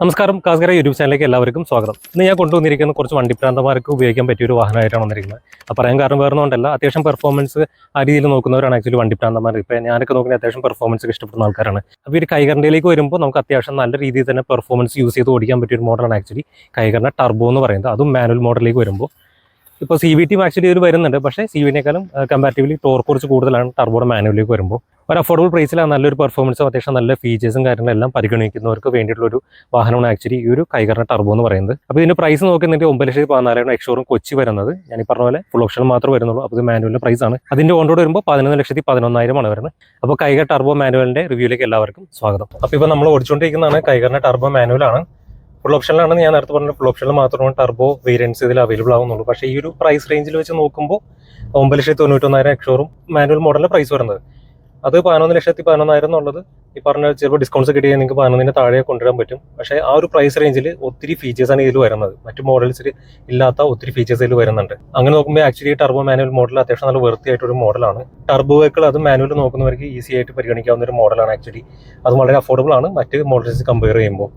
നമസ്കാരം കാസ്കര യൂട്യൂബ് ചാനലിലേക്ക് എല്ലാവർക്കും സ്വാഗതം. ഇന്ന് ഞാൻ കൊണ്ടുവന്നിരിക്കുന്ന കുറച്ച് വണ്ടിപ്രാന്തമാർക്ക് ഉപയോഗിക്കാൻ പറ്റിയ ഒരു വാഹനമായിട്ടാണ് വന്നിരിക്കുന്നത്. അപ്പോൾ പറയാൻ കാരണം വേറെ കൊണ്ടല്ല അത്യാവശ്യം പെർഫോമൻസ് ആ രീതിയിൽ നോക്കുന്നവരാണ് ആക്ച്വലി വണ്ടിപ്രാന്തമാർ ഇപ്പോൾ ഞാനൊക്കെ നോക്കുന്ന അത്യാവശ്യം പെർഫോമൻസ് ഇഷ്ടപ്പെടുന്ന ആൾക്കാരാണ്. അപ്പോൾ ഒരു കൈകറിന്റെയിലേക്ക് വരുമ്പോൾ നമുക്ക് അത്യാവശ്യം നല്ല രീതിയിൽ തന്നെ പെർഫോമൻസ് യൂസ് ചെയ്ത് ഓടിക്കാൻ പറ്റിയ ഒരു മോഡലാണ് ആക്ച്വലി കൈകറിന്റെ ടർബോ എന്ന് പറയുന്നത്. അതും മാനുവൽ മോഡലിലേക്ക് വരുമ്പോൾ. ഇപ്പോൾ സി വി ടി ആക്ച്വലി ഇതിൽ വരുന്നുണ്ട് പക്ഷേ സി വിനേക്കാളും കമ്പാരിറ്റീവ്ലി ടോർക്ക് കുറച്ച് കൂടുതലാണ് ടർബോയുടെ മാനുവലിലേക്ക് വരുമ്പോൾ. ഒരു അഫോർഡബിൾ പ്രൈസിലാണ് നല്ലൊരു പെർഫോമൻസും അത്യാവശ്യം നല്ല ഫീച്ചേഴ്സും കാര്യങ്ങളെല്ലാം പരിഗണിക്കുന്നവർക്ക് വേണ്ടിയിട്ടുള്ള ഒരു വാഹനമാണ് ആക്ച്വലി ഈ ഒരു കൈകരണ ടർബോ എന്ന് പറയുന്നത്. അപ്പോൾ ഇതിന്റെ പ്രൈസ് നോക്കുന്നുണ്ടെങ്കിൽ ഒമ്പത് ലക്ഷത്തി പതിനാലാണ് എക്സോറും കൊച്ചി വരുന്നത്. ഞാൻ ഈ പറഞ്ഞ പോലെ ഫുൾ ഓപ്ഷൻ മാത്രമേ വരുന്നുള്ളൂ. അപ്പോൾ ഇത് മാനുവലിന്റെ പ്രൈസ് ആണ്. അതിന്റെ ഓൺറോഡ് വരുമ്പോൾ പതിനൊന്ന് ലക്ഷത്തി പതിനൊന്നായിരമാണ് വരുന്നത്. അപ്പോൾ കൈക ടർബോ മാനുവലിന്റെ റിവ്യൂലേക്ക് എല്ലാവർക്കും സ്വാഗതം. അപ്പോൾ ഇപ്പോൾ നമ്മൾ ഓടിച്ചുകൊണ്ടിരിക്കുന്നതാണ് കൈകരണ ടർബോ മാനുവലാണ് ഫുൾ ഓപ്ഷനിലാണ് ഞാൻ നേരത്തെ പറഞ്ഞ ഫുൾ ഓപ്ഷനിൽ മാത്രമാണ് ടർബോ വേരിയൻസ് ഇതിൽ അവൈലബിൾ ആവുന്നുള്ളൂ. പക്ഷേ ഈ ഒരു പ്രൈസ് റേഞ്ചിൽ വെച്ച് നോക്കുമ്പോൾ ഒമ്പത് ലക്ഷത്തി തൊണ്ണൂറ്റൊന്നായിരം എക്സോറും മാനുവൽ മോഡലിന്റെ പ്രൈസ് വരുന്നത്. അത് പതിനൊന്ന് ലക്ഷത്തി പതിനൊന്നായിരം എന്നുള്ളത് ഈ പറഞ്ഞ ചിലപ്പോൾ ഡിസ്കൗണ്ട്സ് കിട്ടിയാൽ നിങ്ങൾക്ക് പതിനൊന്നിന് താഴെ കൊണ്ടുവരാൻ പറ്റും. പക്ഷേ ആ ഒരു പ്രൈസ് റേഞ്ചിൽ ഒത്തിരി ഫീച്ചേഴ്സ് ആണ് ഇതിൽ വരുന്നത്. മറ്റു മോഡൽസിൽ ഇല്ലാത്ത ഒത്തിരി ഫീച്ചേഴ്സ് ഇതിൽ വരുന്നുണ്ട്. അങ്ങനെ നോക്കുമ്പോൾ ആക്ച്വലി ടർബോ മാനുവൽ മോഡൽ അത്യാവശ്യം നല്ല വൃത്തിയായിട്ടൊരു മോഡലാണ് ടർബോ വെഹിക്കിൾ അത് മാനുവൽ നോക്കുന്നവർക്ക് ഈസി ആയിട്ട് പരിഗണിക്കാവുന്ന ഒരു മോഡലാണ് ആക്ച്വലി അത് വളരെ അഫോർഡബിൾ ആണ്. മറ്റ് മോഡൽസ് കമ്പയർ ചെയ്യുമ്പോൾ.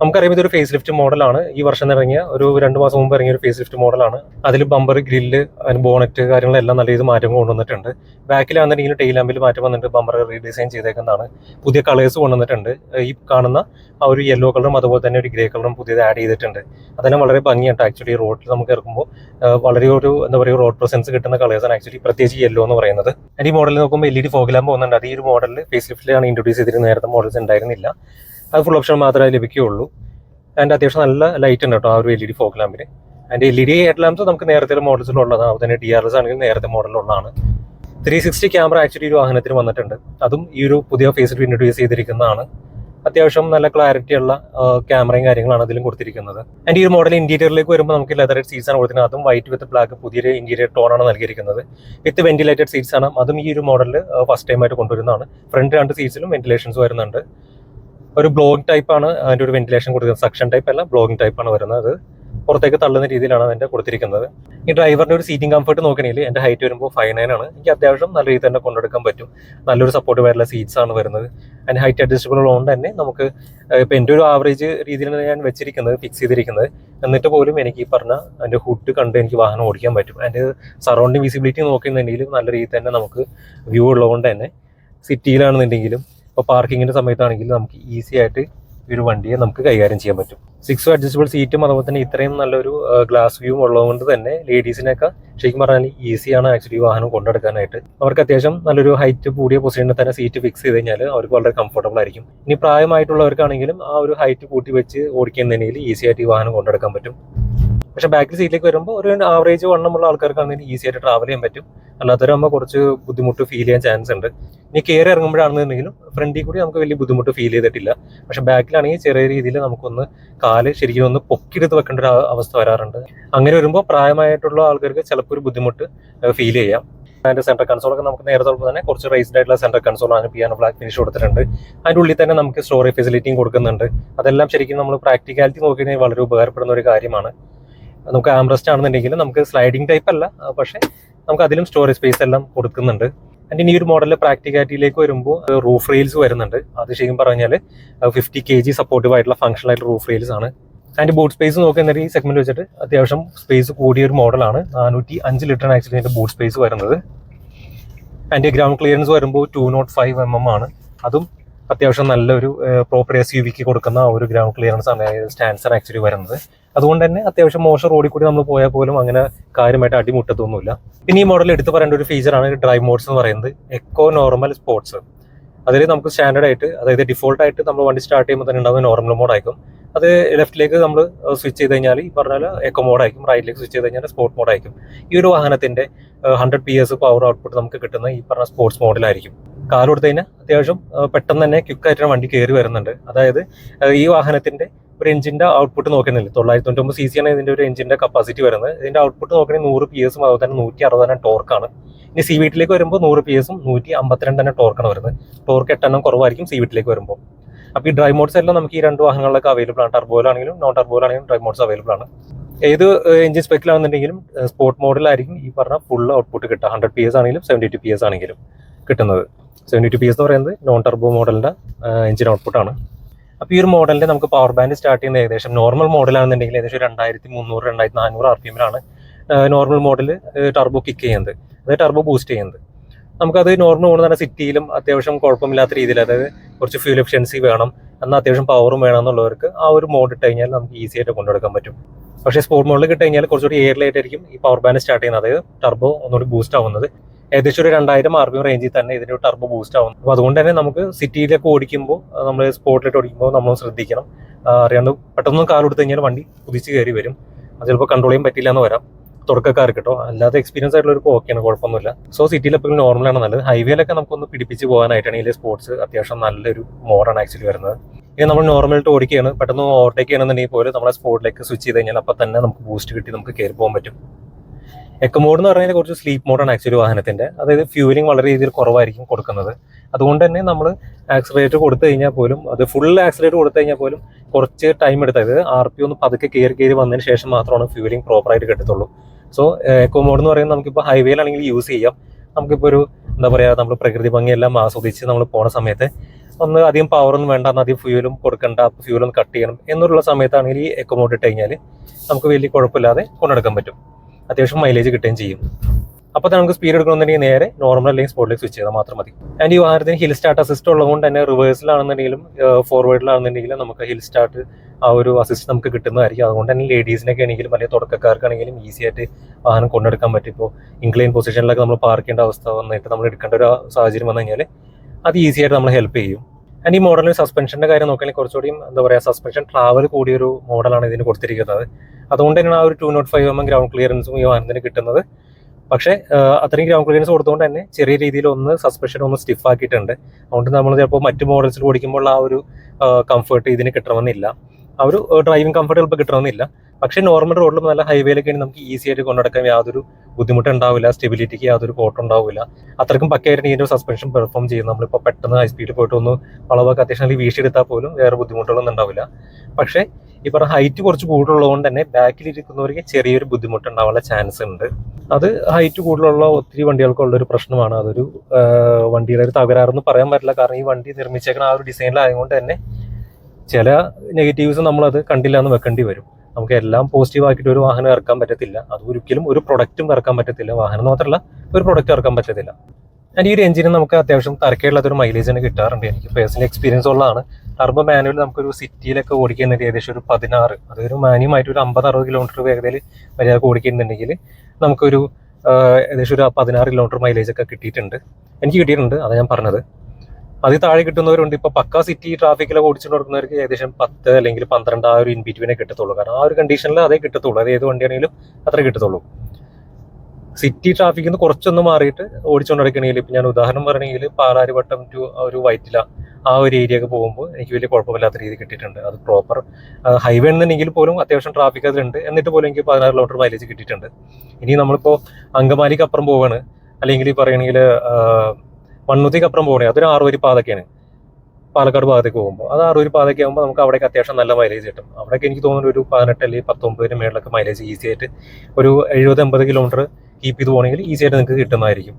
നമുക്കറിയാം ഇതൊരു ഫേസ് ലിഫ്റ്റ് മോഡലാണ്. ഈ വർഷം ഇറങ്ങിയ ഒരു രണ്ട് മാസം മുമ്പ് ഇറങ്ങിയ ഒരു ഫേസ് ലിഫ്റ്റ് മോഡലാണ്. അതിൽ ബമ്പർ ഗ്രില്ല് അതിന് ബോണറ്റ് കാര്യങ്ങളെല്ലാം നല്ല രീതിയിൽ മാറ്റം കൊണ്ടുവന്നിട്ടുണ്ട്. ബാക്കിലാണെന്നുണ്ടെങ്കിൽ ടെയിൽ ലാമ്പിൽ മാറ്റം വന്നിട്ട് ബമ്പർ റീഡിസൈൻ ചെയ്തേക്കുന്നതാണ്. പുതിയ കളേഴ്സ് കൊണ്ടുവന്നിട്ടുണ്ട്. ഈ കാണുന്ന ആ ഒരു യെല്ലോ കളറും അതുപോലെ തന്നെ ഒരു ഗ്രേ കളറും പുതിയത് ആഡ് ചെയ്തിട്ടുണ്ട്. അതെല്ലാം വളരെ ഭംഗിയാണ്. ആക്ച്വലി റോഡിൽ നമുക്ക് ഇറക്കുമ്പോൾ വളരെ ഒരു എന്താ പറയുക റോഡ് പ്രസൻസ് കിട്ടുന്ന കളേഴ്സാണ് ആക്ച്വലി പ്രത്യേകിച്ച് യെല്ലോ എന്ന് പറയുന്നത്. ഈ മോഡലിൽ നോക്കുമ്പോൾ L E D fog lamp അത് ഈ ഒരു മോഡലിൽ ഫേസ് ലിഫ്റ്റിലാണ് ഇൻട്രൊഡ്യൂസ് ചെയ്തിരുന്ന നേരത്തെ മോഡൽസ് ഉണ്ടായിരുന്നില്ല. അത് ഫുൾ ഓപ്ഷൻ മാത്രമേ ലഭിക്കുകയുള്ളൂ. ആൻഡ് അത്യാവശ്യം നല്ല ലൈറ്റ് ഉണ്ട് കേട്ടോ ആ ഒരു എൽ ഇ ഡി ഫോക്ക് ലാമ്പിന് അതിന്റെ L E D head lamps നമുക്ക് നേരത്തെ മോഡൽസിലുള്ളതാണ് അതുപോലെ തന്നെ ഡി ആർ എസ് ആണെങ്കിൽ നേരത്തെ മോഡലിലുള്ളതാണ് ത്രീ സിക്സ്റ്റി ക്യാമറ ആക്ച്വലി ഒരു വാഹനത്തിന് വന്നിട്ടുണ്ട്. അതും ഈ ഒരു പുതിയ ഫേസിൽ ഇൻട്രൊഡ്യൂസ് ചെയ്തിരിക്കുന്നതാണ്. അത്യാവശ്യം നല്ല ക്ലാരിറ്റി ഉള്ള ക്യാമറയും കാര്യങ്ങളാണ് അതിലും കൊടുത്തിരിക്കുന്നത്. ആൻഡ് ഈ ഒരു മോഡൽ ഇന്റീരിയറിലേക്ക് വരുമ്പോൾ നമുക്ക് ലെതർ സീറ്റ്സ് ആണ് കൊടുത്തിരുന്നത് അതും വൈറ്റ് വിത്ത് ബ്ലാക്ക് പുതിയൊരു ഇന്റീരിയർ ടോൺ ആണ് നൽകിയിരിക്കുന്നത്. വിത്ത് വെന്റിലേറ്റഡ് സീറ്റ്സ് ആണ്. അതും ഈ ഒരു മോഡലിൽ ഫസ്റ്റ് ടൈം ആയിട്ട് കൊണ്ടുവരുന്നതാണ്. ഫ്രണ്ട് രണ്ട് സീറ്റ്സിലും വെന്റിലേഷൻസ് വരുന്നുണ്ട്. ഒരു ബ്ലോഗ് ടൈപ്പാണ് ആണ് അതിന്റെ ഒരു വെന്റിലേഷൻ കൊടുക്കുന്നത്. സക്ഷൻ ടൈപ്പ് അല്ല ബ്ലോഗിംഗ് ടൈപ്പ് ആണ് വരുന്നത് പുറത്തേക്ക് തള്ളുന്ന രീതിയിലാണ് അതിന്റെ കൊടുത്തിരിക്കുന്നത്. ഈ ഡ്രൈവറിന്റെ ഒരു സീറ്റിംഗ് കംഫർട്ട് നോക്കണമെങ്കിൽ എന്റെ ഹൈറ്റ് വരുമ്പോൾ ഫൈവ് നയൻ ആണ്. എനിക്ക് അത്യാവശ്യം നല്ല രീതിയിൽ തന്നെ കൊണ്ടെടുക്കാൻ പറ്റും. നല്ലൊരു സപ്പോർട്ട് ആയിട്ടുള്ള സീറ്റ്സ് ആണ് വരുന്നത്. അതിന് ഹൈറ്റ് അഡ്ജസ്റ്റബിൾ ഉള്ളതുകൊണ്ട് തന്നെ നമുക്ക് ഇപ്പൊ എന്റെ ഒരു ആവറേജ് രീതിയിലാണ് ഞാൻ വെച്ചിരിക്കുന്നത് ഫിക്സ് ചെയ്തിരിക്കുന്നത്. എന്നിട്ട് പോലും എനിക്ക് ഈ പറഞ്ഞ അതിന്റെ ഹുഡ് കണ്ട് എനിക്ക് വാഹനം ഓടിക്കാൻ പറ്റും. അതിന്റെ സറൗണ്ടിങ് വിസിബിലിറ്റി നോക്കുന്നുണ്ടെങ്കിലും നല്ല രീതിയിൽ തന്നെ നമുക്ക് വ്യൂ ഉള്ളതുകൊണ്ട് തന്നെ സിറ്റിയിലാണെന്നുണ്ടെങ്കിലും ഇപ്പോൾ പാർക്കിങ്ങിന്റെ സമയത്താണെങ്കിൽ നമുക്ക് ഈസി ആയിട്ട് ഈ ഒരു വണ്ടിയെ നമുക്ക് കൈകാര്യം ചെയ്യാൻ പറ്റും. സിക്സ് അഡ്ജസ്റ്റബിൾ സീറ്റും അതുപോലെ തന്നെ ഇത്രയും നല്ലൊരു ഗ്ലാസ് വ്യൂവും ഉള്ളതുകൊണ്ട് തന്നെ ലേഡീസിനൊക്കെ ശരിക്കും പറഞ്ഞാൽ ഈസിയാണ് ആക്ച്വലി വാഹനം കൊണ്ടെടുക്കാനായിട്ട്. അവർക്ക് അത്യാവശ്യം നല്ലൊരു ഹൈറ്റ് കൂടിയ പൊസിഷനിൽ തന്നെ സീറ്റ് ഫിക്സ് ചെയ്ത് കഴിഞ്ഞാൽ അവർക്ക് വളരെ കംഫർട്ടബിൾ ആയിരിക്കും. ഇനി പ്രായമായിട്ടുള്ളവർക്കാണെങ്കിലും ആ ഒരു ഹൈറ്റ് കൂട്ടി വെച്ച് ഓടിക്കുന്നതിനെങ്കിൽ ഈസി ആയിട്ട് ഈ വാഹനം കൊണ്ടെടുക്കാൻ പറ്റും. പക്ഷെ ബാക്കിൽ സീറ്റിലേക്ക് വരുമ്പോൾ ഒരു ആവറേജ് വണ്ണമുള്ള ആൾക്കാർക്കാണെങ്കിൽ ഈസി ആയിട്ട് ട്രാവൽ ചെയ്യാൻ പറ്റും. അല്ലാത്തവരാകുമ്പോൾ കുറച്ച് ബുദ്ധിമുട്ട് ഫീൽ ചെയ്യാൻ ചാൻസ് ഉണ്ട്. ഇനി കയറി ഇറങ്ങുമ്പോഴാണെന്നുണ്ടെങ്കിലും ഫ്രണ്ടിൽ കൂടി നമുക്ക് വലിയ ബുദ്ധിമുട്ട് ഫീൽ ചെയ്തിട്ടില്ല. പക്ഷെ ബാക്കിലാണെങ്കിൽ ചെറിയ രീതിയിൽ നമുക്കൊന്ന് കാൽ ശരിക്കും ഒന്ന് പൊക്കിയെടുത്ത് വെക്കേണ്ട ഒരു അവസ്ഥ വരാറുണ്ട്. അങ്ങനെ വരുമ്പോൾ പ്രായമായിട്ടുള്ള ആൾക്കാർക്ക് ചിലപ്പോൾ ഒരു ബുദ്ധിമുട്ട് ഫീൽ ചെയ്യാം. അതിന്റെ കൺസോൾ ഒക്കെ നമുക്ക് നേരത്തെ തന്നെ കുറച്ച് റൈസ്ഡ് ആയിട്ടുള്ള കൺസോൾ ആണ് പിയാനോ ബ്ലാക്ക് ഫിനിഷ് കൊടുത്തിട്ടുണ്ട്. അതിന്റെ ഉള്ളിൽ തന്നെ നമുക്ക് സ്റ്റോറേജ് ഫെസിലിറ്റിയും കൊടുക്കുന്നുണ്ട്. അതെല്ലാം ശരിക്കും നമ്മൾ പ്രാക്ടിക്കാലിറ്റി നോക്കിക്കഴിഞ്ഞാൽ വളരെ ഉപകാരപ്പെടുന്ന ഒരു കാര്യമാണ്. നമുക്ക് ആംബ്രസ്റ്റ് ആണെന്നുണ്ടെങ്കിൽ നമുക്ക് സ്ലൈഡിംഗ് ടൈപ്പ് അല്ല. പക്ഷേ നമുക്ക് അതിലും സ്റ്റോറേജ് സ്പേസ് എല്ലാം കൊടുക്കുന്നുണ്ട്. ആൻഡ് ഇനി ഒരു മോഡലിൽ പ്രാക്ടിക്കാലിറ്റിയിലേക്ക് വരുമ്പോൾ റൂഫ് റെയിൽസ് വരുന്നുണ്ട്. അത് ശരിക്കും പറഞ്ഞാൽ ഫിഫ്റ്റി കെ ജി സപ്പോർട്ടീവ് ആയിട്ടുള്ള ആയിട്ടുള്ള റൂഫ് റെയിൽസ് ആണ്. ആൻഡ് ബൂട്ട് സ്പേസ് നോക്കുന്ന ഈ സെഗ്മെന്റ് വെച്ചിട്ട് അത്യാവശ്യം സ്പേസ് കൂടിയ ഒരു മോഡലാണ് നാനൂറ്റി അഞ്ച് ലിറ്റർ ആക്ച്വലി ഇതിന്റെ ബൂട്ട് സ്പേസ് വരുന്നത്. ആൻഡ് ഗ്രൗണ്ട് ക്ലിയറൻസ് വരുമ്പോൾ two naught five M M ആണ്. അതും അത്യാവശ്യം നല്ലൊരു പ്രോപ്പർ എസ് യു വിക്ക് കൊടുക്കുന്ന ആ ഒരു ഗ്രൗണ്ട് ക്ലിയറൻസ് ആണ് സ്റ്റാൻസർ ആക്ച്വലി വരുന്നത്. അതുകൊണ്ട് തന്നെ അത്യാവശ്യം മോശം റോഡിൽ കൂടി നമ്മൾ പോയാൽ പോലും അങ്ങനെ കാര്യമായിട്ട് അടിമുട്ടത്തൊന്നുമില്ല. പിന്നെ ഈ മോഡൽ എടുത്ത് പറയേണ്ട ഒരു ഫീച്ചറാണ് ഡ്രൈവ് മോഡ്സ് എന്ന് പറയുന്നത് എക്കോ നോർമൽ സ്പോർട്സ് അതിൽ നമുക്ക് സ്റ്റാൻഡേർഡ് ആയിട്ട് അതായത് ഡിഫോൾട്ട് ആയിട്ട് നമ്മൾ വണ്ടി സ്റ്റാർട്ട് ചെയ്യുമ്പോൾ തന്നെ ഉണ്ടാകുന്ന നോർമൽ മോഡായിരിക്കും അത് ലെഫ്റ്റിലേക്ക് നമ്മൾ സ്വിച്ച് ചെയ്ത് കഴിഞ്ഞാൽ ഈ പറഞ്ഞാൽ എക്കോ മോഡായിരിക്കും റൈറ്റിലേക്ക് സ്വിച്ച് ചെയ്ത് കഴിഞ്ഞാൽ സ്പോർട്സ് മോഡായിരിക്കും ഈ ഒരു വാഹനത്തിന്റെ hundred P S power output നമുക്ക് കിട്ടുന്ന ഈ പറഞ്ഞ സ്പോർട്സ് മോഡലായിരിക്കും കാർ കൊടുത്തു കഴിഞ്ഞാൽ അത്യാവശ്യം പെട്ടെന്ന് തന്നെ ക്യുക്കായിട്ട് വണ്ടി കയറി വരുന്നുണ്ട്. അതായത് ഈ വാഹനത്തിന്റെ ഒരു എഞ്ചിന്റെ ഔട്ട്പുട്ട് നോക്കുന്നില്ല? തൊള്ളായിരത്തി തൊണ്ണൂറ്റി സി സി ആണ് ഇതിന്റെ ഒരു എഞ്ചിന്റെ കപ്പാസിറ്റി വരുന്നത്. ഇതിന്റെ ഔട്ട്പുട്ട് നോക്കണമെങ്കിൽ നൂറ് പി എസും അതുപോലെ തന്നെ നൂറ്റി അറുപതെണ്ണം ടോർക്കാണ് ഇനി സി വീട്ടിലേക്ക് വരുമ്പോൾ നൂറ് പി എസും നൂറ്റി അമ്പത്തിരണ്ട് തന്നെ ടോർക്കാണ് വരുന്നത്. ടോർക്ക് എട്ടെണ്ണം കുറവായിരിക്കും സി വീട്ടിലേക്ക് വരുമ്പോൾ അപ്പോൾ ഈ ഡ്രൈവ് മോഡ്സ് എല്ലാം നമുക്ക് ഈ രണ്ട് വാഹനങ്ങളൊക്കെ അവൈലബിൾ ആണ്. ടർബോയിലാണെങ്കിലും നോൺ ടർബോയിലാണെങ്കിലും ഡ്രൈ മോഡ്സ് അവൈലബിൾ ആണ്. ഏത് എഞ്ചിൻ സ്പെക്കിലാണെന്നുണ്ടെങ്കിലും സ്പോർട്ട് മോഡലായിരിക്കും ഈ പറഞ്ഞ ഫുൾ ഔട്ട്പുട്ട് കിട്ടുക. ഹൺഡ്രഡ് പി എസ് ആണെങ്കിലും സെവന്റി ടു പി എസ് ആണെങ്കിലും കിട്ടുന്നത്. സെവന്റി ടു പി എസ് എന്ന് പറയുന്നത് നോൺ ടർബോ മോഡലിന്റെ എഞ്ചിൻ ഔട്ട്പുട്ട് ആണ്. അപ്പോൾ ഈ ഒരു മോഡലിന്റെ നമുക്ക് പവർ ബാൻഡ് സ്റ്റാർട്ട് ചെയ്യുന്നത് ഏകദേശം നോർമൽ മോഡലാണെന്നുണ്ടെങ്കിൽ ഏകദേശം രണ്ടായിരത്തി മുന്നൂറ് രണ്ടായിരത്തി നാനൂറ് ആർ പി എമ്മിലാണ് നോർമൽ മോഡൽ ടർബോ കിക്ക് ചെയ്യുന്നത് അതായത് ടർബോ ബൂസ്റ്റ് ചെയ്യുന്നത്. നമുക്കത് നോർമൽ മോഡൽ തന്നെ സിറ്റിയിലും അത്യാവശ്യം കുഴപ്പമില്ലാത്ത രീതിയിൽ അതായത് കുറച്ച് ഫ്യൂൽ എഫിഷ്യൻസി വേണം എന്നാൽ അത്യാവശ്യം പവറും വേണം എന്നുള്ളവർക്ക് ആ ഒരു മോഡ് ഇട്ട് കഴിഞ്ഞാൽ നമുക്ക് ഈസി ആയിട്ട് കൊണ്ടുനടക്കാൻ പറ്റും. പക്ഷേ സ്പോർട്ട് മോഡിൽ കിട്ടുകഴിഞ്ഞാൽ കുറച്ചുകൂടി എയർലൈറ്റ് ആയിരിക്കും ഈ പവർ ബാൻഡ് സ്റ്റാർട്ട് ചെയ്യുന്നത് അതായത് ടർബോ ഒന്നുകൂടി ബൂസ്റ്റ് ആവുന്നത്. ഏകദേശം ഒരു രണ്ടായിരം ആർ പി എം റേഞ്ചിൽ തന്നെ ഇതിന്റെ ടർബോ ബൂസ്റ്റ് ആവും. അപ്പോൾ അതുകൊണ്ട് തന്നെ നമുക്ക് സിറ്റിയിലൊക്കെ ഓടിക്കുമ്പോൾ നമ്മൾ സ്പോട്ടിലിട്ട് ഓടിക്കുമ്പോൾ നമ്മൾ ശ്രദ്ധിക്കണം. അറിയാണ്ട് പെട്ടെന്ന് കാലെടുത്ത് കഴിഞ്ഞാൽ വണ്ടി കുതിച്ച് കയറി വരും. അത് ചിലപ്പോൾ കൺട്രോൾ ചെയ്യാൻ പറ്റില്ല എന്ന് വരാം. തുടക്കക്കാർ കേട്ടോ. അല്ലാതെ എക്സ്പീരിയൻസ് ആയിട്ടുള്ള ആയിട്ടുള്ളവർക്ക് ഓക്കെയാണ് കുഴപ്പമൊന്നുമില്ല. സോ സിറ്റിയിൽ എപ്പോഴും നോർമലാണ് നല്ലത്. ഹൈവേയിലൊക്കെ നമുക്കൊന്ന് പിടിപ്പിച്ച് പോകാനായിട്ടാണ് ഈ സ്പോർട്സ് അത്യാവശ്യം നല്ലൊരു മോഡാണ് ആക്ച്വലി വരുന്നത്. ഇനി നമ്മൾ നോർമലായിട്ട് ഓടിക്കുകയാണ്. പെട്ടെന്ന് ഓവർടേക്ക് ചെയ്യണമെന്നുണ്ടെങ്കിൽ പോലും നമ്മളെ സ്പോർട്ടിലേക്ക് സ്വിച്ച് ചെയ്ത് കഴിഞ്ഞാൽ അപ്പം തന്നെ നമുക്ക് ബൂസ്റ്റ് കിട്ടി നമുക്ക് കയറി പോകാൻ പറ്റും. എക്കോ മോഡ് എന്ന് പറഞ്ഞാൽ കുറച്ച് സ്ലീപ്പ് മോഡാണ് ആക്ച്വലി വാഹനത്തിന്റെ അതായത് ഫ്യൂലിംഗ് വളരെ രീതിയിൽ കുറവായിരിക്കും കൊടുക്കുന്നത്. അതുകൊണ്ട് തന്നെ നമ്മൾ ആക്സിലേറ്റർ കൊടുത്തു കഴിഞ്ഞാൽ പോലും അത് ഫുൾ ആക്സിലേറ്റർ കൊടുത്തു കഴിഞ്ഞാൽ പോലും കുറച്ച് ടൈം എടുത്ത് അതായത് ആർ പി ഒന്ന് പതുക്കെ കയറി കയറി വന്നതിന് ശേഷം മാത്രമാണ് ഫ്യൂലിംഗ് പ്രോപ്പറായിട്ട് കിട്ടത്തുള്ളൂ. സോ എക്കോ മോഡ് എന്ന് പറയുന്നത് നമുക്കിപ്പോൾ ഹൈവേയിലാണെങ്കിൽ യൂസ് ചെയ്യാം. നമുക്കിപ്പോൾ ഒരു എന്താ പറയുക നമ്മൾ പ്രകൃതി ഭംഗിയെല്ലാം ആസ്വദിച്ച് നമ്മൾ പോണ സമയത്ത് ഒന്ന് അധികം പവറൊന്നും വേണ്ട എന്നാൽ അധികം ഫ്യൂലും കൊടുക്കണ്ട ഫ്യൂലൊന്ന് കട്ട് ചെയ്യണം എന്നുള്ള സമയത്താണെങ്കിൽ ഈ എക്കോ മോഡ് ഇട്ട് കഴിഞ്ഞാൽ നമുക്ക് വലിയ കുഴപ്പമില്ലാതെ കൊണ്ടെടുക്കാൻ പറ്റും. അത്യാവശ്യം മൈലേജ് കിട്ടുകയും ചെയ്യും. അപ്പോൾ നമുക്ക് സ്പീഡ് എടുക്കണമെന്നുണ്ടെങ്കിൽ നേരെ നോർമൽ അല്ലെങ്കിൽ സ്പോർട്ടിലേക്ക് സ്വിച്ച് ചെയ്താൽ മാത്രം മതി. ആൻഡ് ഈ വാഹനത്തിന് ഹിൽ സ്റ്റാർട്ട് അസിസ്റ്റ് ഉള്ളതുകൊണ്ട് തന്നെ റിവേഴ്സിലാണെന്നുണ്ടെങ്കിലും ഫോർവേഡിലാണെന്നുണ്ടെങ്കിലും നമുക്ക് ഹിൽ സ്റ്റാർട്ട് ആ ഒരു അസിസ്റ്റ് നമുക്ക് കിട്ടുന്നതായിരിക്കും. അതുകൊണ്ട് തന്നെ ലേഡീസിനൊക്കെ ആണെങ്കിലും അല്ലെങ്കിൽ തുടക്കക്കാർക്കാണെങ്കിലും ഈസി ആയിട്ട് വാഹനം കൊണ്ടെടുക്കാൻ പറ്റും. ഇപ്പോൾ ഇൻക്ലൈൻ പൊസിഷനിലൊക്കെ നമ്മൾ പാർക്ക് അവസ്ഥ വന്നിട്ട് നമ്മൾ എടുക്കേണ്ട ഒരു സാഹചര്യം വന്നു കഴിഞ്ഞാൽ അത് ഈസി ആയിട്ട് നമ്മൾ ഹെൽപ്പ് ചെയ്യും. ആൻഡ് ഈ മോഡലിൽ സസ്പെൻഷന്റെ കാര്യം നോക്കുകയാണെങ്കിൽ കുറച്ചുകൂടി എന്താ പറയുക സസ്പെൻഷൻ ട്രാവൽ കൂടിയൊരു മോഡലാണ് ഇതിന് കൊടുത്തിരിക്കുന്നത്. അതുകൊണ്ട് തന്നെയാണ് ആ ഒരു two naught five M M ground ക്ലിയറൻസും ഈ വാഹനത്തിന് കിട്ടുന്നത്. പക്ഷേ അത്രയും ഗ്രൗണ്ട് ക്ലിയറൻസ് കൊടുത്തുകൊണ്ട് തന്നെ ചെറിയ രീതിയിൽ ഒന്ന് സസ്പെൻഷൻ ഒന്ന് സ്റ്റിഫ് ആക്കിയിട്ടുണ്ട്. അതുകൊണ്ട് നമ്മൾ ചിലപ്പോൾ മറ്റു മോഡൽസിൽ ഓടിക്കുമ്പോൾ ആ ഒരു കംഫർട്ട് ഇതിന് കിട്ടണമെന്നില്ല. ആ ഒരു ഡ്രൈവിംഗ് കംഫർട്ട് ചിലപ്പോൾ കിട്ടണമെന്നില്ല. പക്ഷേ നോർമൽ റോഡിൽ നല്ല ഹൈവേയിലൊക്കെ നമുക്ക് ഈസി ആയിട്ട് കൊണ്ടുനടക്കാൻ യാതൊരു ബുദ്ധിമുട്ട് ഉണ്ടാവില്ല സ്റ്റെബിലിറ്റിക്ക് യാതൊരു കോട്ടം ഉണ്ടാവില്ല അത്രക്കും പക്കയായിട്ട് ഇതിന്റെ സസ്പെൻഷൻ പെർഫോം ചെയ്യും നമ്മളിപ്പോൾ പെട്ടെന്ന് ഹൈ സ്പീഡിൽ പോയിട്ട് ഒന്ന് വളവൊക്കെ അത്യാവശ്യം വീശിയെടുത്താൽ പോലും വേറെ ബുദ്ധിമുട്ടുകളൊന്നും ഉണ്ടാവില്ല. പക്ഷേ ഈ പറഞ്ഞ ഹൈറ്റ് കുറച്ച് കൂടുതലുള്ളതുകൊണ്ട് തന്നെ ബാക്കിലിരിക്കുന്നവർക്ക് ചെറിയൊരു ബുദ്ധിമുട്ട് ഉണ്ടാവാനുള്ള ചാൻസ് ഉണ്ട്. അത് ഹൈറ്റ് കൂടുതലുള്ള ഒത്തിരി വണ്ടികൾക്കുള്ള ഒരു പ്രശ്നമാണ്. അതൊരു വണ്ടിയുടെ ഒരു തകരാറെന്ന് പറയാൻ പറ്റില്ല. കാരണം ഈ വണ്ടി നിർമ്മിച്ചേക്കുന്ന ആ ഒരു ഡിസൈനിലായതുകൊണ്ട് തന്നെ ചില നെഗറ്റീവ്സ് നമ്മളത് കണ്ടില്ല എന്ന് വെക്കേണ്ടി വരും. നമുക്ക് എല്ലാം പോസിറ്റീവ് ആക്കിയിട്ട് ഒരു വാഹനം ഇറക്കാൻ പറ്റത്തില്ല. അത് ഒരിക്കലും ഒരു പ്രൊഡക്റ്റും ഇറക്കാൻ പറ്റത്തില്ല. വാഹനം മാത്രമല്ല ഒരു പ്രൊഡക്റ്റ് ഇറക്കാൻ പറ്റത്തില്ല. ആൻഡ് ഈ ഒരു എഞ്ചിന് നമുക്ക് അത്യാവശ്യം തരക്കേടുള്ള ഒരു മൈലേജ് തന്നെ കിട്ടാറുണ്ട് എനിക്ക്. പേഴ്സണൽ എക്സ്പീരിയൻസ് ഉള്ളതാണ്. ടർബോ മാനുവൽ നമുക്കൊരു സിറ്റിയിലൊക്കെ ഓടിക്കുന്നുണ്ട് ഏകദേശം ഒരു പതിനാറ്. അതൊരു മാന്യമായിട്ട് ഒരു അമ്പത് അറുപത് കിലോമീറ്റർ വേഗതയിൽ മര്യാദ ഓടിക്കുന്നുണ്ടെങ്കിൽ നമുക്കൊരു ഏകദേശം ഒരു പതിനാറ് കിലോമീറ്റർ മൈലേജ് ഒക്കെ കിട്ടിയിട്ടുണ്ട്. എനിക്ക് കിട്ടിയിട്ടുണ്ട് അതാണ് ഞാൻ പറഞ്ഞത്. അതിൽ താഴെ കിട്ടുന്നവരുണ്ട്. ഇപ്പൊ പക്ക സിറ്റി ട്രാഫിക്കിലൊക്കെ ഓടിച്ചുകൊണ്ട് കൊടുക്കുന്നവർക്ക് ഏകദേശം പത്ത് അല്ലെങ്കിൽ പന്ത്രണ്ട് ആ ഒരു ഇൻ ബിറ്റ്വീനെ കിട്ടത്തുള്ളൂ. കാരണം ആ ഒരു കണ്ടീഷനിൽ അതേ കിട്ടത്തുള്ളൂ. അത് ഏത് വണ്ടിയാണെങ്കിലും അത്ര കിട്ടത്തുള്ളൂ. സിറ്റി ട്രാഫിക്കിൽ നിന്ന് കുറച്ചൊന്ന് മാറിയിട്ട് ഓടിച്ചുകൊണ്ട് നടക്കണമെങ്കിൽ ഇപ്പം ഞാൻ ഉദാഹരണം പറയണമെങ്കിൽ പാലാരിവട്ടം ടു ഒരു വൈറ്റില ആ ഒരു ഏരിയ ഒക്കെ പോകുമ്പോൾ എനിക്ക് വലിയ കുഴപ്പമില്ലാത്ത രീതി കിട്ടിയിട്ടുണ്ട്. അത് പ്രോപ്പർ ഹൈവേ എന്നുണ്ടെങ്കിൽ പോലും അത്യാവശ്യം ട്രാഫിക് അതിലുണ്ട്. എന്നിട്ട് പോലും എനിക്ക് പതിനാറ് കിലോമീറ്റർ മൈലേജ് കിട്ടിയിട്ടുണ്ട്. ഇനി നമ്മളിപ്പോൾ അങ്കമാലിക്ക് അപ്പുറം പോവാണ്. അല്ലെങ്കിൽ ഈ പറയുകയാണെങ്കിൽ മണ്ണുത്തിക്ക് അപ്പുറം പോകണേ അതൊരു ആറുവരി പാതക്കാണ്. പാലക്കാട് ഭാഗത്തേക്ക് പോകുമ്പോൾ അത് ആറുവരി പാതയ്ക്ക് ആകുമ്പോൾ നമുക്ക് അവിടേക്ക് അത്യാവശ്യം നല്ല മൈലേജ് കിട്ടും. അവിടേക്ക് എനിക്ക് തോന്നുന്നു ഒരു പതിനെട്ട് അല്ലെങ്കിൽ പത്തൊമ്പതിന് മേളിലൊക്കെ മൈലേജ് ഈസി ആയിട്ട് ഒരു എഴുപത് എൺപത് കിലോമീറ്റർ കീപ്പ് ചെയ്ത് പോകണമെങ്കിൽ ഈസി ആയിട്ട് നിങ്ങൾക്ക് കിട്ടുന്നതായിരിക്കും.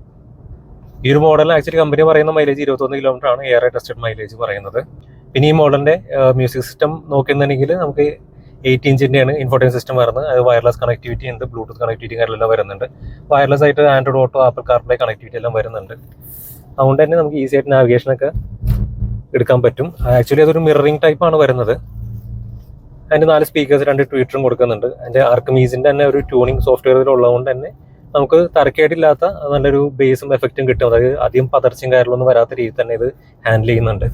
ഈ ഒരു മോഡലിൽ ആക്ച്വലി കമ്പനി പറയുന്ന മൈലേജ് ഇരുപത്തൊന്ന് കിലോമീറ്റർ ആണ് എയർ ടെസ്റ്റഡ് മൈലേജ് പറയുന്നത്. പിന്നെ ഈ മോഡലിന്റെ മ്യൂസിക് സിസ്റ്റം നോക്കുന്നുണ്ടെങ്കിൽ നമുക്ക് എയ്റ്റ് ഇഞ്ചിന്റെയാണ് ഇൻഫോർട്ടൈൻ സിസ്റ്റം വരുന്നത്. അത് വയർലെസ് കണക്ടിവിറ്റി ഉണ്ട് ബ്ലൂടൂത്ത് കണക്ടിവിറ്റി കാര്യമെല്ലാം വരുന്നുണ്ട്. വയർലെസ് ആയിട്ട് Android auto Apple CarPlay connectivity എല്ലാം വരുന്നുണ്ട്. അതുകൊണ്ട് തന്നെ നമുക്ക് ഈസി ആയിട്ട് നാവിഗേഷൻ ഒക്കെ എടുക്കാൻ പറ്റും. ആക്ച്വലി അതൊരു മിററിംഗ് ആണ് വരുന്നത്. അതിന്റെ നാല് സ്പീക്കേഴ്സ് രണ്ട് ട്വീറ്ററും കൊടുക്കുന്നുണ്ട്. അതിന്റെ ആർക്കമീസിന്റെ തന്നെ ഒരു ട്യൂണിങ് സോഫ്റ്റ്വെയറിൽ ഉള്ളതുകൊണ്ട് തന്നെ നമുക്ക് തറക്കേടില്ലാത്ത നല്ലൊരു ബേസും എഫക്റ്റും കിട്ടും. അതായത് അധികം പതർച്ചയും കാര്യങ്ങളൊന്നും വരാത്ത രീതിയിൽ തന്നെ ഇത് ഹാൻഡിൽ ചെയ്യുന്നുണ്ട്.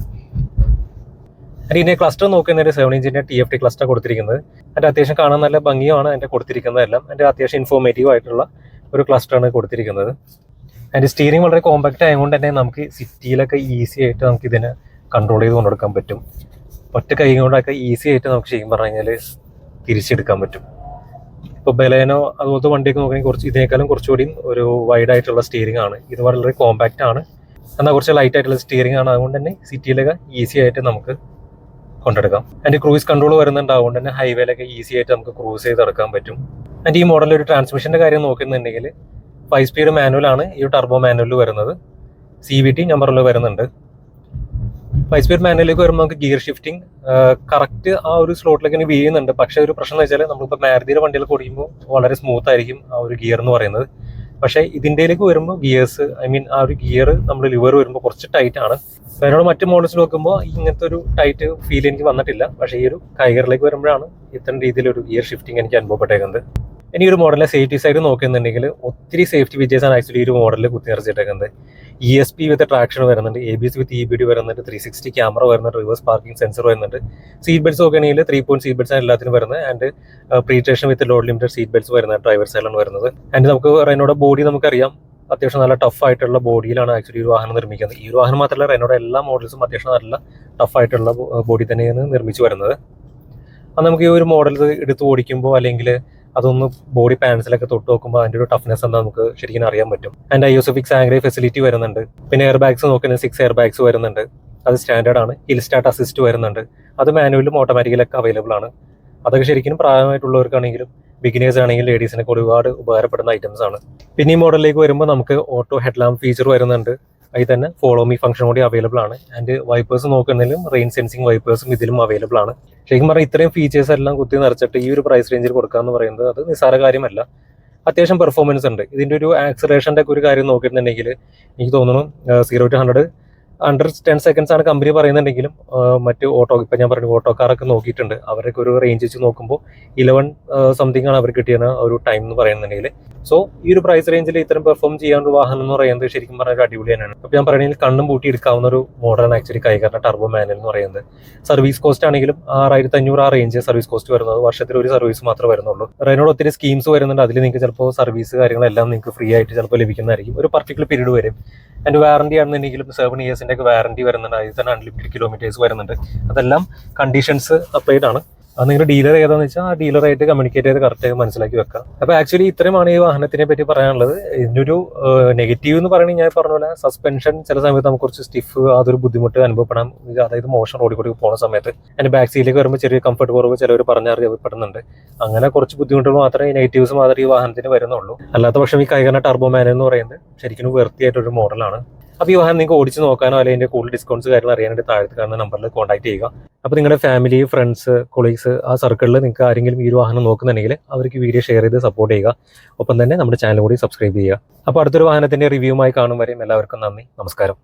അതിന് ഇതിന്റെ ക്ലസ്റ്റർ നോക്കുന്നതിന് സെവൻ ഇഞ്ചിന്റെ ടി എഫ് ടി ക്ലസ്റ്റർ കൊടുത്തിരിക്കുന്നത്. അതിന്റെ അത്യാവശ്യം കാണാൻ നല്ല ഭംഗിയാണ് അതിന്റെ കൊടുത്തിരിക്കുന്നതെല്ലാം. അതിന്റെ അത്യാവശ്യം ഇൻഫോർമേറ്റീവ് ആയിട്ടുള്ള ഒരു ക്ലസ്റ്ററാണ് കൊടുത്തിരിക്കുന്നത്. അതിന്റെ സ്റ്റിയറിംഗ് വളരെ കോമ്പാക്റ്റ് ആയതുകൊണ്ട് തന്നെ നമുക്ക് സിറ്റിയിലൊക്കെ ഈസി ആയിട്ട് നമുക്ക് ഇതിനെ കൺട്രോൾ ചെയ്ത് കൊണ്ടുകൊടുക്കാൻ പറ്റും. ഒറ്റ കൈ കൊണ്ടൊക്കെ ഈസി ആയിട്ട് നമുക്ക് ശരിക്കും പറഞ്ഞു കഴിഞ്ഞാൽ തിരിച്ചെടുക്കാൻ പറ്റും. ഇപ്പോൾ ബലേനോ അതുപോലത്തെ വണ്ടിയൊക്കെ നോക്കുകയാണെങ്കിൽ കുറച്ച് ഇതിനേക്കാളും കുറച്ചുകൂടി ഒരു വൈഡ് ആയിട്ടുള്ള സ്റ്റിയറിംഗ് ആണ്. ഇത് വളരെ കോമ്പാക്റ്റ് ആണ്. എന്നാൽ കുറച്ച് ലൈറ്റ് ആയിട്ടുള്ള സ്റ്റിയറിംഗ് ആണ്. അതുകൊണ്ട് തന്നെ സിറ്റിയിലൊക്കെ ഈസി ആയിട്ട് നമുക്ക് കൊണ്ടെടുക്കാം അതിന്റെ ക്രൂസ് കൺട്രോൾ വരുന്നുണ്ട്. അതുകൊണ്ട് തന്നെ ഹൈവേയിലൊക്കെ ഈസി ആയിട്ട് നമുക്ക് ക്രൂസ് ചെയ്ത് നടക്കാൻ പറ്റും. അതിന്റെ ഈ മോഡലിൽ ഒരു ട്രാൻസ്മിഷന്റെ കാര്യം നോക്കുന്നുണ്ടെങ്കിൽ ഫൈവ് സ്പീഡ് മാനുവൽ ആണ് ഈ ടർബോ മാനുവൽ വരുന്നത്. സി വി ടി നമ്പറിൽ വരുന്നുണ്ട്. ഫൈവ് സ്പീഡ് മാനുവലിലേക്ക് വരുമ്പോൾ നമുക്ക് ഗിയർ ഷിഫ്റ്റിംഗ് കറക്റ്റ് ആ ഒരു സ്ലോട്ടിലേക്ക് ഇങ്ങനെ വീഴുന്നുണ്ട്. പക്ഷേ ഒരു പ്രശ്നം എന്ന് വെച്ചാൽ നമ്മളിപ്പോൾ മാരുതിയുടെ വണ്ടിയിലൊക്കെ ഓടിക്കുമ്പോൾ വളരെ സ്മൂത്ത് ആയിരിക്കും ആ ഒരു ഗിയർ എന്ന് പറയുന്നത്. പക്ഷേ ഇതിന്റെയിലേക്ക് വരുമ്പോൾ ഗിയേഴ്സ് ഐ മീൻ ആ ഒരു ഗിയർ നമ്മൾ ലിവർ വരുമ്പോൾ കുറച്ച് ടൈറ്റ് ആണ്. അതിനോട് മറ്റു മോഡൽസ് നോക്കുമ്പോൾ ഇങ്ങനത്തെ ഒരു ടൈറ്റ് ഫീൽ എനിക്ക് വന്നിട്ടില്ല. പക്ഷേ ഈ ഒരു കൈഗറിലേക്ക് വരുമ്പോഴാണ് ഇത്തരം രീതിയിലൊരു ഗിയർ ഷിഫ്റ്റിംഗ് എനിക്ക് അനുഭവപ്പെട്ടേക്കുന്നത്. ഇനി ഒരു മോഡലിലെ സേഫ്റ്റി സൈഡ് നോക്കുന്നുണ്ടെങ്കിൽ ഒത്തിരി സേഫ്റ്റി ഫീച്ചേഴ്സ് ആണ് ആക്ച്വലി ഈ ഒരു മോഡലിൽ കുത്തി നിറച്ചിട്ടേക്കുന്നത് E S P with traction വരുന്നുണ്ട് A B C with E B D വരുന്നുണ്ട് ത്രീ സിക്സ്റ്റി ക്യാമറ വരുന്നുണ്ട് റിവേഴ്സ് പാർക്കിംഗ് സെൻസർ വരുന്നുണ്ട്. സീറ്റ് ബെൽറ്റ്സ് നോക്കുകയാണെങ്കിൽ ത്രീ പോയിന്റ് സീറ്റ് ബെൽറ്റ്സ് ആണ് എല്ലാത്തിനും വരുന്നത്. And pretensioner with load limited seat belts വരുന്നത് driver സൈഡിലാണ് വരുന്നത്. ആൻഡ് നമുക്ക് റെനോയുടെ ബോഡി നമുക്കറിയാം അത്യാവശ്യം നല്ല ടഫ് ആയിട്ടുള്ള ബോഡിയിലാണ് ആക്ച്വലി ഒരു വാഹനം നിർമ്മിക്കുന്നത്. ഈ വാഹനം മാത്രമല്ല റെനോയുടെ എല്ലാ മോഡൽസും അത്യാവശ്യം നല്ല ടഫ് ആയിട്ടുള്ള ബോഡി തന്നെയാണ് നിർമ്മിച്ചു വരുന്നത്. അത് നമുക്ക് ഈ ഒരു മോഡൽ എടുത്ത് ഓടിക്കുമ്പോൾ അല്ലെങ്കിൽ അതൊന്ന് ബോഡി പാൻസിലൊക്കെ തൊട്ട് നോക്കുമ്പോൾ അതിന്റെ ഒരു ടഫ്നെസ് എന്താ നമുക്ക് ശരിക്കും അറിയാൻ പറ്റും. ആൻഡ് ഐഒസഫിക്സ് ആംഗ്രേ ഫെസിലിറ്റി വരുന്നുണ്ട്. പിന്നെ എയർ ബാഗ്സ് നോക്കുന്ന സിക്സ് എയർ ബാഗ്സ് വരുന്നുണ്ട്. അത് സ്റ്റാൻഡേർഡ് ആണ്. ഹിൽ സ്റ്റാർട്ട് അസിസ്റ്റ് വരുന്നുണ്ട്. അത് മാനുവലും ഓട്ടോമാറ്റിക്കലൊക്കെ അവൈലബിൾ ആണ്. അതൊക്കെ ശരിക്കും പ്രായമായിട്ടുള്ളവർക്കാണെങ്കിലും ബിഗിനേഴ്സ് ആണെങ്കിലും ലേഡീസിനൊക്കെ ഒരുപാട് ഉപകാരപ്പെടുന്ന ഐറ്റംസ് ആണ്. പിന്നെ ഈ മോഡലിലേക്ക് വരുമ്പോൾ നമുക്ക് ഓട്ടോ ഹെഡ്ലാം ഫീച്ചർ വരുന്നുണ്ട്. അതിൽ തന്നെ ഫോളോ മീ ഫംഗ്ഷൻ കൂടി അവൈലബിൾ ആണ്. ആൻഡ് വൈപ്പേഴ്സ് നോക്കുന്നതിലും റെയിൻ സെൻസിങ് വൈപ്പേഴ്സും ഇതിലും അവൈലബിൾ ആണ്. ശരിക്കും പറഞ്ഞാൽ ഇത്രയും ഫീച്ചേഴ്സ് എല്ലാം കുത്തി നിറച്ചിട്ട് ഈ ഒരു പ്രൈസ് റേഞ്ചിൽ കൊടുക്കുക എന്ന് പറയുന്നത് അത് നിസ്സാര കാര്യമല്ല. അത്യാവശ്യം പെർഫോമൻസ് ഉണ്ട്. ഇതിന്റെ ഒരു ആക്സലേഷന്റെ ഒക്കെ ഒരു കാര്യം നോക്കിയിട്ടുണ്ടെങ്കിൽ എനിക്ക് തോന്നുന്നു zero to hundred under ten seconds ആണ് കമ്പനി പറയുന്നുണ്ടെങ്കിലും മറ്റ് ഓട്ടോ ഇപ്പം ഞാൻ പറഞ്ഞു ഓട്ടോക്കാരൊക്കെ നോക്കിയിട്ടുണ്ട്. അവരൊക്കെ ഒരു റേഞ്ച് വെച്ച് നോക്കുമ്പോൾ ഇലവൻ സംതിങ് ആണ് അവർ കിട്ടിയ ഒരു ടൈം എന്ന് പറയുന്നുണ്ടെങ്കിൽ. സോ ഈ ഒരു പ്രൈസ് റേഞ്ചിൽ ഇത്തരം പെർഫോം ചെയ്യാൻ ഒരു വാഹനം എന്ന് പറയുന്നത് ശരിക്കും പറഞ്ഞാൽ അടിപൊളി തന്നെയാണ്. അപ്പോൾ ഞാൻ പറയുന്നത് കണ്ണും പൂട്ടി എടുക്കാവുന്ന ഒരു മോഡലാണ് ആക്ച്വലി കൈകാരണ ടർബോ മാനുവൽ എന്ന് പറയുന്നത്. സർവീസ് കോസ്റ്റ് ആണെങ്കിലും ആറായിരത്തി അഞ്ഞൂറ് ആ റേഞ്ച് സർവീസ് കോസ്റ്റ് വരുന്നത്. വർഷത്തിൽ ഒരു സർവീസ് മാത്രമേ വരുന്നുള്ളൂ. റെനോട് ഒത്തിരി സ്കീംസ് വരുന്നുണ്ട്. അതിൽ നിങ്ങൾക്ക് ചിലപ്പോൾ സർവീസ് കാര്യങ്ങളെല്ലാം നിങ്ങൾക്ക് ഫ്രീ ആയിട്ട് ചിലപ്പോൾ ലഭിക്കുന്നതായിരിക്കും. ഒരു പർട്ടിക്കുലർ പീരീഡ് വരും. അതിന്റെ വാറണ്ടി ആണെന്നുണ്ടെങ്കിലും സെവൻ ഇയേഴ്സിന്റെ ഒക്കെ വാറണ്ടി വരുന്നുണ്ട്. അതിൽ തന്നെ അൺലിമിറ്റഡ് കിലോമീറ്റേഴ്സ് വരുന്നുണ്ട്. അതെല്ലാം കണ്ടീഷൻസ് അപ്ലൈഡ് ആണ്. അത് നിങ്ങളുടെ ഡീലർ ഏതാന്ന് വെച്ചാൽ ആ ഡീലറായിട്ട് കമ്മ്യൂണിക്കേറ്റ് ചെയ്ത് കറക്റ്റ് മനസ്സിലാക്കി വെക്കാം. അപ്പൊ ആക്ച്വലി ഇത്രയുമാണ് ഈ വാഹനത്തിനെ പറ്റി പറയാനുള്ളത്. ഇതിന്റെ ഒരു നെഗറ്റീവ് എന്ന് പറയുന്നത് ഞാൻ പറഞ്ഞ പോലെ സസ്പെൻഷൻ ചില സമയത്ത് നമുക്ക് കുറച്ച് സ്റ്റിഫ് അതൊരു ബുദ്ധിമുട്ട് അനുഭവപ്പെടാം. അതായത് മോശം റോഡിൽ കൂടി പോകുന്ന സമയത്ത്. അതിന്റെ ബാക്ക് സീറ്റിലേക്ക് വരുമ്പോൾ ചെറിയ കംഫർട്ട് കുറവ് ചിലവർ പറഞ്ഞറിയപ്പെടുന്നുണ്ട്. അങ്ങനെ കുറച്ച് ബുദ്ധിമുട്ടുകൾ മാത്രമേ നെഗറ്റീവ്സ് മാത്രമേ ഈ വാഹനത്തിന് വരുന്നുള്ളൂ. അല്ലാത്ത പക്ഷം ഈ കൈകാരണ ടർബോ മാൻ എന്ന് പറയുന്നത് ശരിക്കും വൃത്തിയായിട്ടൊരു മോഡലാണ് അപ്പോൾ ഈ വാഹനം നിങ്ങൾക്ക് ഓടിച്ച് നോക്കാനോ അല്ലെങ്കിൽ അതിന്റെ കൂടുതൽ ഡിസ്കൗണ്ട്സ് കാര്യങ്ങൾ അറിയാനായിട്ട് താഴത്ത് കാണുന്ന നമ്പറിൽ കോൺടാക്ട് ചെയ്യുക. അപ്പോൾ നിങ്ങളുടെ ഫാമിലി ഫ്രണ്ട്സ് കൊളീഗ്സ് ആ സർക്കിളിൽ നിങ്ങൾക്ക് ആരെങ്കിലും ഈ ഒരു വാഹനം നോക്കുന്നുണ്ടെങ്കിൽ അവർക്ക് വീഡിയോ ഷെയർ ചെയ്ത് സപ്പോർട്ട് ചെയ്യുക. ഒപ്പം തന്നെ നമ്മുടെ ചാനൽ കൂടി സബ്സ്ക്രൈബ് ചെയ്യുക. അപ്പോൾ അടുത്തൊരു വാഹനത്തിന്റെ റിവ്യൂമായി കാണും വരെയും എല്ലാവർക്കും നന്ദി. നമസ്കാരം.